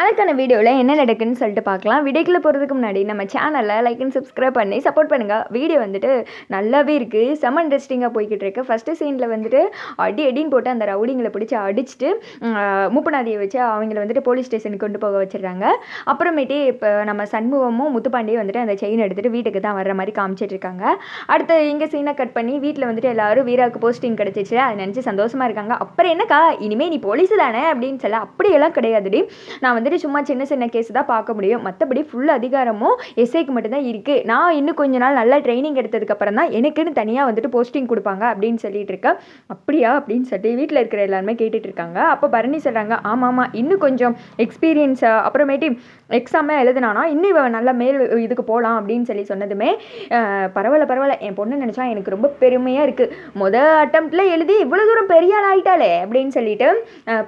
அதுக்கான வீடியோவில் என்ன நடக்குன்னு சொல்லிட்டு பார்க்கலாம். வீடியோக்குள்ளே போகிறதுக்கு முன்னாடி நம்ம சேனலில் லைக் அண்ட் சப்ஸ்கிரைப் பண்ணி சப்போர்ட் பண்ணுங்கள் வீடியோ வந்துட்டு நல்லாவே இருக்குது செம இன்ட்ரெஸ்டிங்காக போய்கிட்டு இருக்கு. ஃபஸ்ட்டு சீனில் வந்துட்டு அடி அடின்னு போட்டு அந்த ரவுடிங்களை பிடிச்சி அடிச்சுட்டு மூப்பநாதியை வச்சு அவங்கள வந்துட்டு போலீஸ் ஸ்டேஷனுக்கு கொண்டு போக வச்சிடுறாங்க அப்புறமேட்டு இப்போ நம்ம சண்முகமும் முத்துப்பாண்டியும் வந்துட்டு அந்த செயின் எடுத்துகிட்டு வீட்டுக்கு தான் வர்ற மாதிரி காமிச்சிட்டு இருக்காங்க. அடுத்து இங்கே சீனை கட் பண்ணி வீட்டில் வந்துட்டு எல்லோரும் வீராவுக்கு போஸ்டிங் கிடச்சிச்சு. அதை நினச்சி சந்தோஷமாக இருக்காங்க. அப்புறம் என்னக்கா? இனிமேல் நீ போலீஸு தானே? அப்படின்னு சொல்ல அப்படியெல்லாம் கிடையாதுடி. நான் வந்து வந்துட்டு சும்மா சின்ன சின்ன கேஸ் தான் பார்க்க முடியும். மற்றபடி ஃபுல் அதிகாரமும் எஸ்ஐக்கு மட்டும்தான் இருக்குது நான் இன்னும் கொஞ்ச நாள் நல்லா ட்ரைனிங் எடுத்ததுக்கப்புறம் தான் எனக்குன்னு தனியாக வந்துட்டு போஸ்டிங் கொடுப்பாங்க அப்படின்னு சொல்லிட்டு இருக்கேன். அப்படியா? அப்படின்னு சொல்லிட்டு வீட்டில் இருக்கிற எல்லாருமே கேட்டுட்டு இருக்காங்க. அப்போ பரணி சொல்கிறாங்க ஆமாம் ஆமாம் இன்னும் கொஞ்சம் எக்ஸ்பீரியன்ஸ் அப்புறமேட்டு எக்ஸாமே எழுதுனானா இன்னும் இவன் நல்லா மேல் இதுக்கு போகலாம் அப்படின்னு சொல்லி சொன்னதுமே பரவாயில்ல பரவாயில்ல என் பொண்ணு நினச்சா எனக்கு ரொம்ப பெருமையாக இருக்குது மொதல் அட்டம்ப்டில் எழுதி இவ்வளோ தூரம் பெரிய ஆள் ஆகிட்டாளே அப்படின்னு சொல்லிட்டு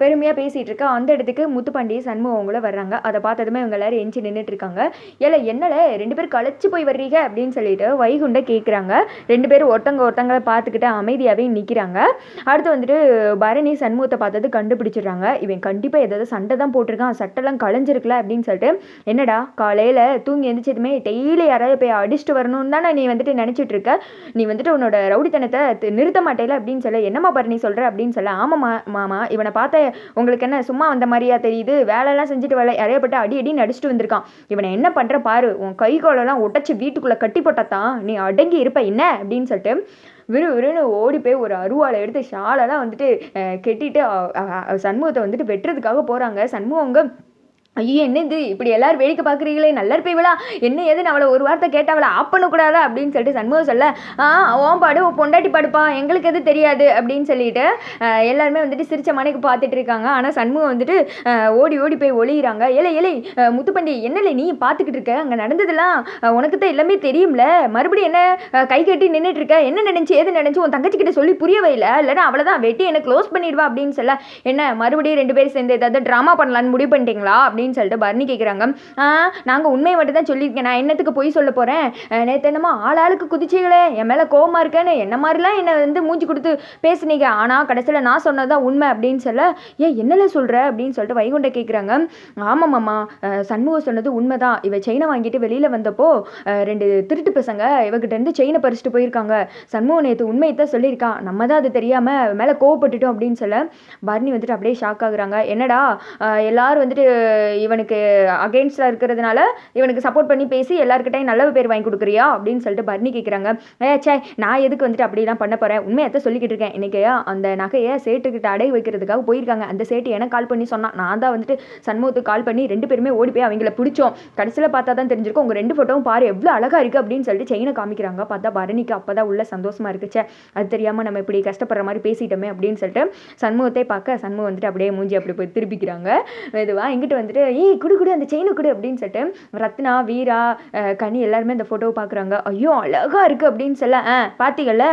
பெருமையாக பேசிகிட்டு இருக்கேன் அந்த இடத்துக்கு முத்துப்பாண்டி சண்முகம் அவங்களும் வர்றாங்க. அதை பார்த்ததுமே இவங்க எல்லாரும் எஞ்சி நின்றுட்டுருக்காங்க ஏல என்னல ரெண்டு பேரும் களைச்சு போய் வர்றீங்க அப்படின்னு சொல்லிட்டு வைகுண்ட கேட்குறாங்க ரெண்டு பேரும் ஒருத்தங்க ஒருத்தங்களை பார்த்துக்கிட்டு அமைதியாகவே நிற்கிறாங்க அடுத்து வந்துட்டு பரணி சண்முகத்தை பார்த்தது கண்டுபிடிச்சிடுறாங்க. இவன் கண்டிப்பாக ஏதாவது சண்டை தான் போட்டிருக்கான். சட்டெல்லாம் களைஞ்சிருக்கல அப்படின்னு சொல்லிட்டு என்னடா காலையில் தூங்கி எந்திரிச்சதுமே டெய்லி யாராவது போய் அடிச்சுட்டு வரணும்னு தானே நீ வந்துட்டு நினச்சிட்டு இருக்க நீ வந்துட்டு உன்னோட ரவுடித்தனத்தை நிறுத்த மாட்டேல அப்படின்னு சொல்ல. என்னம்மா பரணி சொல்கிற அப்படின்னு சொல்ல. ஆமாம்மா மாமா இவனை பார்த்த உங்களுக்கு என்ன சும்மா வந்த மாதிரியா தெரியுது? வேலைலாம் செஞ்சு செஞ்சுட்டு வரல. யாரையப்பட்ட அடி அடி நடிச்சுட்டு வந்திருக்கான். இவனை என்ன பண்ணுற பாரு. உன் கை காலெல்லாம் உடச்சி வீட்டுக்குள்ளே கட்டி போட்டத்தான் நீ அடங்கி இருப்ப. என்ன? அப்படின்னு சொல்லிட்டு விறு விறுன்னு ஓடி போய் ஒரு அருவாளை எடுத்து ஷாலெல்லாம் வந்துட்டு கெட்டிட்டு சண்முகத்தை வந்துட்டு வெட்டுறதுக்காக போகிறாங்க சண்முகங்க ஐயோ என்ன இது இப்படி எல்லாரும் வேடிக்கை பார்க்குறீங்களே நல்லா இருப்பீங்களா என்ன ஏதுன்னு அவளை ஒரு வார்த்தை கேட்டவளை ஆப் பண்ணக்கூடாதா? அப்படின்னு சொல்லிட்டு சண்முகம் சொல்ல ஆ ஓன் பாடு ஓ பொண்டாட்டி பாடுப்பா எங்களுக்கு எது தெரியாது அப்படின்னு சொல்லிட்டு எல்லாருமே வந்துட்டு சிரிச்ச மனைக்கு பார்த்துட்டு இருக்காங்க. ஆனால் சண்முகம் வந்துட்டு ஓடி ஓடி போய் ஒளியிறாங்க. ஏழை ஏழை முத்துப்பண்டி என்னஇல்லை நீ பார்த்துக்கிட்டு இருக்க? அங்கே நடந்ததுலாம் உனக்கு தான் எல்லாமே தெரியும்ல? மறுபடியும் என்ன கை கட்டி நின்றுட்டு இருக்க? என்ன நினச்சி எது நினச்சி உன் தங்கச்சிக்கிட்ட சொல்லி புரியவே இல்லை. இல்லைன்னா அவ்வளோதான் வெட்டி என்ன க்ளோஸ் பண்ணிடுவா அப்படின்னு சொல்ல என்ன மறுபடியும் ரெண்டு பேரும் சேர்ந்து ஏதாவது ட்ராமா பண்ணலான்னு முடிவு பண்ணிட்டீங்களா? அப்படின்னு அப்படின்னு சொல்லிட்டு பர்னி கேட்குறாங்க நாங்கள் உண்மையை மட்டும் தான் சொல்லியிருக்கேன். நான் என்னத்துக்கு போய் சொல்ல போகிறேன் நேற்று என்னமோ ஆள் ஆளுக்கு குதிச்சிங்களே என் மேலே கோவமாக இருக்கேன்னு என்ன மாதிரிலாம் என்னை வந்து மூஞ்சி கொடுத்து பேசுனீங்க? ஆனால் கடைசியில் நான் சொன்னது தான் உண்மை அப்படின்னு சொல்ல ஏன் என்னல சொல்கிற அப்படின்னு சொல்லிட்டு வைகுண்ட கேட்குறாங்க ஆமாம்மாம்மா சண்முகம் சொன்னது உண்மை தான் இவ செயினை வாங்கிட்டு வெளியில் வந்தப்போ ரெண்டு திருட்டு பசங்க இவகிட்ட இருந்து செயினை பறிச்சுட்டு போயிருக்காங்க. சண்முகம் நேற்று உண்மையை தான் சொல்லியிருக்கான் நம்ம தான் அது தெரியாமல் மேலே கோவப்பட்டுட்டோம் அப்படின்னு சொல்ல பர்னி வந்துட்டு அப்படியே ஷாக் ஆகுறாங்க. என்னடா? எல்லாரும் வந்துட்டு இவனுக்கு அகெயின்ஸ்டாக இருக்கிறதுனால இவனுக்கு சப்போர்ட் பண்ணி பேசி எல்லாருக்கிட்டையும் நல்ல பேர் வாங்கி கொடுக்குறியா? அப்படின்னு சொல்லிட்டு பர்னி கேட்குறாங்க ஏ சே நான் எதுக்கு வந்துட்டு அப்படிலாம் பண்ண போகிறேன் உண்மையை சொல்லிக்கிட்டு இருக்கேன். இன்றைக்கி அந்த நகையை சேட்டுக்கிட்ட அடை வைக்கிறதுக்காக போயிருக்காங்க. அந்த சேட்டு எனக்கு கால் பண்ணி சொன்னான். நான் தான் வந்துட்டு சண்முகத்துக்கு கால் பண்ணி ரெண்டு பேருமே ஓடி போய் அவங்கள பிடிச்சோம். கடைசியில் பார்த்தா தான் தெரிஞ்சிருக்கும். உங்கள் ரெண்டு ஃபோட்டோவும் பாரு எவ்வளோ அழகாக இருக்குது அப்படின்னு சொல்லிட்டு செயினை காமிக்கிறாங்க. பார்த்தா பரணிக்கு அப்போ தான் உள்ள சந்தோஷமாக இருக்குச்சே. அது தெரியாமல் நம்ம இப்படி கஷ்டப்படுற மாதிரி பேசிட்டோமே அப்படின்னு சொல்லிட்டு சண்முகத்தை பார்க்க சண்முகம் வந்துட்டு அப்படியே மூஞ்சி அப்படி போய் திருப்பிக்கிறாங்க. இதுவாக எங்கிட்ட வந்துட்டு ஏய் குடு குடு அந்த செயினை குடு அப்படின்னு சொல்லிட்டு ரத்னா வீரா கனி எல்லாருமே அந்த ஃபோட்டோவை பார்க்குறாங்க. ஐயோ அழகாக இருக்குது அப்படின்னு சொல்ல ஆ பார்த்தீங்கல்ல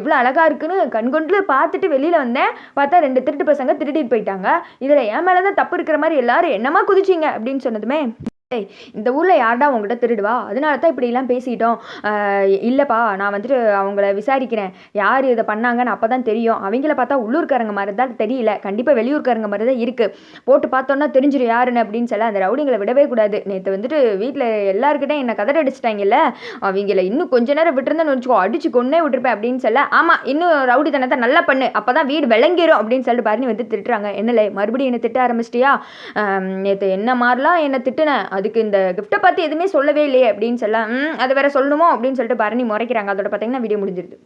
எவ்வளோ அழகாக இருக்குன்னு கண்கொண்டு பார்த்துட்டு வெளியில் வந்தேன். பார்த்தா ரெண்டு திருட்டு பசங்க திருடிட்டு போயிட்டாங்க. இதில் என் மேலே தான் தப்பு இருக்கிற மாதிரி எல்லாரும் என்னமா குதிச்சிங்க? அப்படின்னு சொன்னதுமே ஏய் இந்த ஊரில் யார்டா உங்ககிட்ட திருடுவா? அதனால தான் இப்படிலாம் பேசிட்டோம் இல்லைப்பா நான் வந்துட்டு அவங்கள விசாரிக்கிறேன். யார் இதை பண்ணாங்கன்னு அப்போ தான் தெரியும். அவங்கள பார்த்தா உள்ளூர்காரங்க மாதிரி தான் தெரியல. கண்டிப்பாக வெளியூர்காரங்க மாதிரி தான் இருக்குது போட்டு பார்த்தோன்னா தெரிஞ்சிடும் யாருன்னு அப்படின்னு சொல்ல அந்த ரவுடிங்களை விடவே கூடாது. நேற்று வந்துட்டு வீட்டில் எல்லாருக்கிட்டையும் என்னை கதற அடிச்சிட்டாங்கல்ல அவங்கள இன்னும் கொஞ்ச நேரம் விட்டுருந்தேன்னு வச்சுக்கோ அடிச்சு கொன்னே விட்டுருப்பேன் அப்படின்னு சொல்ல ஆமாம் இன்னும் ரவுடி தனத்தை நல்லா பண்ணு. அப்போ தான் வீடு விளங்கிடும் அப்படின்னு சொல்லிட்டு பாருன்னு வந்து திட்டுறாங்க. என்னலை மறுபடியும் என்னை திட்ட ஆரம்பிச்சிட்டியா? நேற்று என்ன மாதிரிலாம் என்னை திட்டுனேன் அதுக்கு இந்த கிஃப்ட்டை பார்த்து எதுவுமே சொல்லவே இல்லையே அப்படின்னு சொல்ல அதை வேற சொல்லணுமோ அப்படின்னு சொல்லிட்டு பரணி முறைக்கிறாங்க. அதோட பார்த்தீங்கன்னா வீடியோ முடிஞ்சிருது.